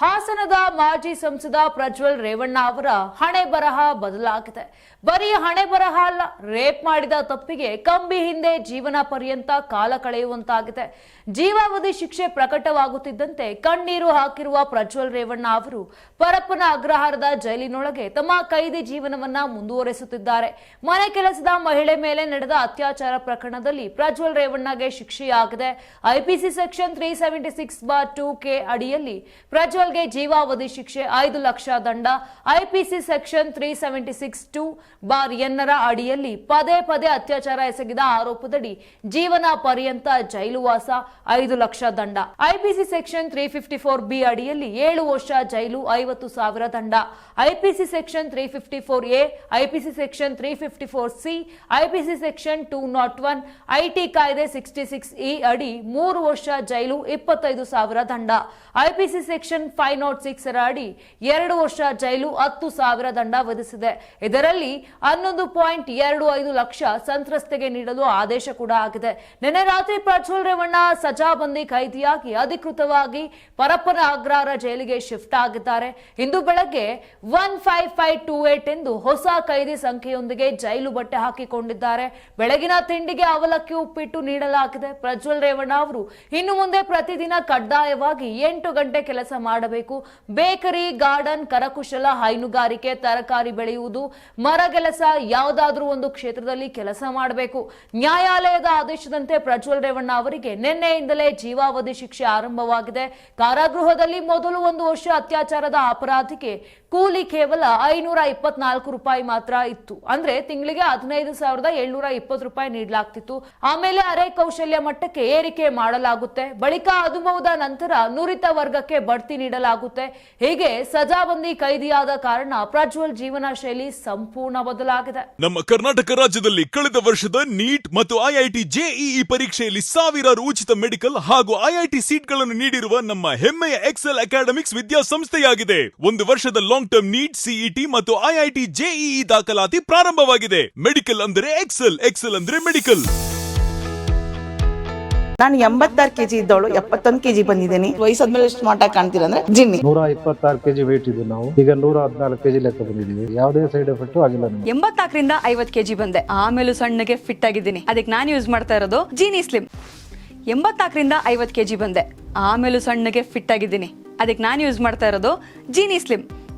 ಹಾಸನದ ಮಾಜಿ ಸಂಸದ ಪ್ರಜ್ವಲ್ ರೇವಣ್ಣ ಅವರ ಹಣೆ ಬರಹ ಬದಲಾಗಿದೆ. ಬರೀ ಹಣೆ ಬರಹ ಅಲ್ಲ, ರೇಪ್ ಮಾಡಿದ ತಪ್ಪಿಗೆ ಕಂಬಿ ಹಿಂದೆ ಜೀವನ ಪರ್ಯಂತ ಕಾಲ ಕಳೆಯುವಂತಾಗಿದೆ. ಜೀವಾವಧಿ ಶಿಕ್ಷೆ ಪ್ರಕಟವಾಗುತ್ತಿದ್ದಂತೆ ಕಣ್ಣೀರು ಹಾಕಿರುವ ಪ್ರಜ್ವಲ್ ರೇವಣ್ಣ ಅವರು ಪರಪ್ಪನ ಅಗ್ರಹಾರದ ಜೈಲಿನೊಳಗೆ ತಮ್ಮ ಕೈದಿ ಜೀವನವನ್ನ ಮುಂದುವರೆಸುತ್ತಿದ್ದಾರೆ. ಮನೆ ಕೆಲಸದ ಮಹಿಳೆ ಮೇಲೆ ನಡೆದ ಅತ್ಯಾಚಾರ ಪ್ರಕರಣದಲ್ಲಿ ಪ್ರಜ್ವಲ್ ರೇವಣ್ಣಗೆ ಶಿಕ್ಷೆಯಾಗಿದೆ. IPC section three seventy six bar two K ಅಡಿಯಲ್ಲಿ ಪ್ರಜ್ವಲ್ಗೆ ಜೀವಾವಧಿ ಶಿಕ್ಷೆ ಐದು ಲಕ್ಷ ದಂಡ. IPC section three seventy six two bar ಎನ್ನರ ಅಡಿಯಲ್ಲಿ ಪದೇ ಪದೇ ಅತ್ಯಾಚಾರ ಎಸಗಿದ ಆರೋಪದಡಿ ಜೀವನ ಪರ್ಯಂತ ಜೈಲುವಾಸ ಐದು ಲಕ್ಷ ದಂಡ. IPC section three fifty four B ಅಡಿಯಲ್ಲಿ ಏಳು ವರ್ಷ ಜೈಲು ಐವತ್ತು ಸಾವಿರ ದಂಡ. IPC section three fifty four A, IPC section three fifty four C, IPC section two nought one, IT ಕಾಯ್ದೆ ಸಿಕ್ಸ್ಟಿ ಸಿಕ್ಸ್ ಇ ಅಡಿ ಮೂರು ವರ್ಷ ಜೈಲು ಇಪ್ಪತ್ತೈದು ಸಾವಿರ ದಂಡ. IPC section five nought six ಅಡಿ ಎರಡು ವರ್ಷ ಜೈಲು ಹತ್ತು ಸಾವಿರ ದಂಡ ವಿಧಿಸಿದೆ. ಇದರಲ್ಲಿ ಹನ್ನೊಂದು ಪಾಯಿಂಟ್ ಎರಡು ಐದು ಲಕ್ಷ ಸಂತ್ರಸ್ತೆಗೆ ನೀಡಲು ಆದೇಶ ಕೂಡ ಆಗಿದೆ. ನಿನ್ನೆ ರಾತ್ರಿ ಪ್ರಜ್ವಲ್ ರೇವಣ್ಣ ಸಜಾಬಂದಿ ಕೈದಿಯಾಗಿ ಅಧಿಕೃತವಾಗಿ ಪರಪ್ಪನ ಅಗ್ರಹಾರ ಜೈಲಿಗೆ ಶಿಫ್ಟ್ ಆಗಿದ್ದಾರೆ. ಇಂದು ಬೆಳಗ್ಗೆ one five five two eight ಎಂದು ಹೊಸ ಕೈದಿ ಸಂಖ್ಯೆಯೊಂದಿಗೆ ಜೈಲು ಬಟ್ಟೆ ಹಾಕಿಕೊಂಡಿದ್ದಾರೆ. ಬೆಳಗಿನ ತಿಂಡಿಗೆ ಅವಲಕ್ಕಿ ಉಪ್ಪಿಟ್ಟು ನೀಡಲಾಗಿದೆ. ಪ್ರಜ್ವಲ್ ರೇವಣ್ಣ ಅವರು ಇನ್ನು ಮುಂದೆ ಪ್ರತಿದಿನ ಕಡ್ಡಾಯವಾಗಿ ಎಂಟು ಗಂಟೆ ಕೆಲಸ ಮಾಡಬೇಕು. ಬೇಕರಿ, ಗಾರ್ಡನ್, ಕರಕುಶಲ, ಹೈನುಗಾರಿಕೆ, ತರಕಾರಿ ಬೆಳೆಯುವುದು, ಮರಗೆಲಸ, ಯಾವುದಾದ್ರೂ ಒಂದು ಕ್ಷೇತ್ರದಲ್ಲಿ ಕೆಲಸ ಮಾಡಬೇಕು. ನ್ಯಾಯಾಲಯದ ಆದೇಶದಂತೆ ಪ್ರಜ್ವಲ್ ರೇವಣ್ಣ ಅವರಿಗೆ ನಿನ್ನೆಯಿಂದಲೇ ಜೀವಾವಧಿ ಶಿಕ್ಷೆ ಆರಂಭವಾಗಿದೆ. ಕಾರಾಗೃಹದಲ್ಲಿ ಮೊದಲು ಒಂದು ವರ್ಷ ಅತ್ಯಾಚಾರದ ಅಪರಾಧಿಗೆ ಕೂಲಿ ಕೇವಲ ಐನೂರ ಇಪ್ಪತ್ನಾಲ್ಕು ರೂಪಾಯಿ ಮಾತ್ರ ಇತ್ತು. ಅಂದ್ರೆ ತಿಂಗಳಿಗೆ ಹದಿನೈದು ಸಾವಿರದ ಏಳ್ನೂರ ಇಪ್ಪತ್ತು ರೂಪಾಯಿ ನೀಡಲಾಗ್ತಿತ್ತು. ಆಮೇಲೆ ಅರೆ ಕೌಶಲ್ಯ ಮಟ್ಟಕ್ಕೆ ಏರಿಕೆ ಮಾಡಲಾಗುತ್ತೆ. ಬಳಿಕ ಅನುಭವದ ನಂತರ ನುರಿತ ವರ್ಗಕ್ಕೆ ಬಡ್ತಿ ನೀಡಲಾಗುತ್ತೆ. ಹೀಗೆ ಸಜಾಬಂದಿ ಕೈದಿಯಾದ ಕಾರಣ ಪ್ರಜ್ವಲ್ ಜೀವನ ಶೈಲಿ ಸಂಪೂರ್ಣ ಬದಲಾಗಿದೆ. ನಮ್ಮ ಕರ್ನಾಟಕ ರಾಜ್ಯದಲ್ಲಿ ಕಳೆದ ವರ್ಷದ ನೀಟ್ ಮತ್ತು ಐಐಟಿ ಜೆಇಇ ಪರೀಕ್ಷೆಯಲ್ಲಿ ಸಾವಿರಾರು ಉಚಿತ ಮೆಡಿಕಲ್ ಹಾಗೂ ಐಐಟಿ ಸೀಟ್ಗಳನ್ನು ನೀಡಿರುವ ನಮ್ಮ ಹೆಮ್ಮೆಯ ಎಕ್ಸೆಲ್ ಅಕಾಡೆಮಿಕ್ಸ್ ವಿದ್ಯಾಸಂಸ್ಥೆಯಾಗಿದೆ. ಒಂದು ವರ್ಷದ ಟರ್ಮ್ ನೀಟ್ ಸಿಇಟಿ ಮತ್ತು ಐಐಟಿ ಜೆಇಇ ದಾಖಲಾತಿ ಪ್ರಾರಂಭವಾಗಿದೆ. ಮೆಡಿಕಲ್ ಅಂದ್ರೆ ಎಕ್ಸೆಲ್ ಎಕ್ಸೆಲ್ ಅಂದ್ರೆ ಮೆಡಿಕಲ್ ನಾನು ಎಂಬತ್ತಾರು ಕೆಜಿ ಇದ್ದವಳು ಎಪ್ಪತ್ತೊಂದು ಕೆಜಿ ಬಂದಿದ್ದೀನಿ. ವಯಸ್ಸಾದ್ಮೇಲೆ ಸ್ಮಾರ್ಟ್ ಮಾಟ ಕಾಣ್ತೀರ ಅಂದ್ರೆ ಜಿನ್ನಿ. ನೂರ ಇಪ್ಪತ್ತಾರು ಕೆಜಿ ವೇಟ್ ಇದ್ದು ನಾವು. ಈಗ ನೂರ ಹದಿನಾಲ್ಕು ಕೆಜಿ ಲೆಕ್ಕ ಬಂದಿದ್ದೀವಿ. ಯಾವುದೇ ಸೈಡ್ ಎಫೆಕ್ಟ್ ಆಗಿಲ್ಲ ನಮಗೆ. ಎಂಬತ್ನಾಲ್ಕರಿಂದ ಐವತ್ ಕೆಜಿ ಬಂದೆ. ಆಮೇಲೆ ಸಣ್ಣಗೆ ಫಿಟ್ ಆಗಿದ್ದೀನಿ. ಅದಕ್ಕೆ ನಾನು ಯೂಸ್ ಮಾಡ್ತಾ ಇರೋದು ಜೀನಿ ಸ್ಲಿಮ್ ಎಂಬತ್ನಾಲ್ಕರಿಂದ ಐವತ್ತು ಕೆಜಿ ಬಂದೆ. ಆಮೇಲೂ ಸಣ್ಣಗೆ ಫಿಟ್ ಆಗಿದ್ದೀನಿ. ಅದಕ್ಕೆ ನಾನು ಯೂಸ್ ಮಾಡ್ತಾ ಇರೋದು ಜೀನಿ ಸ್ಲಿಮ್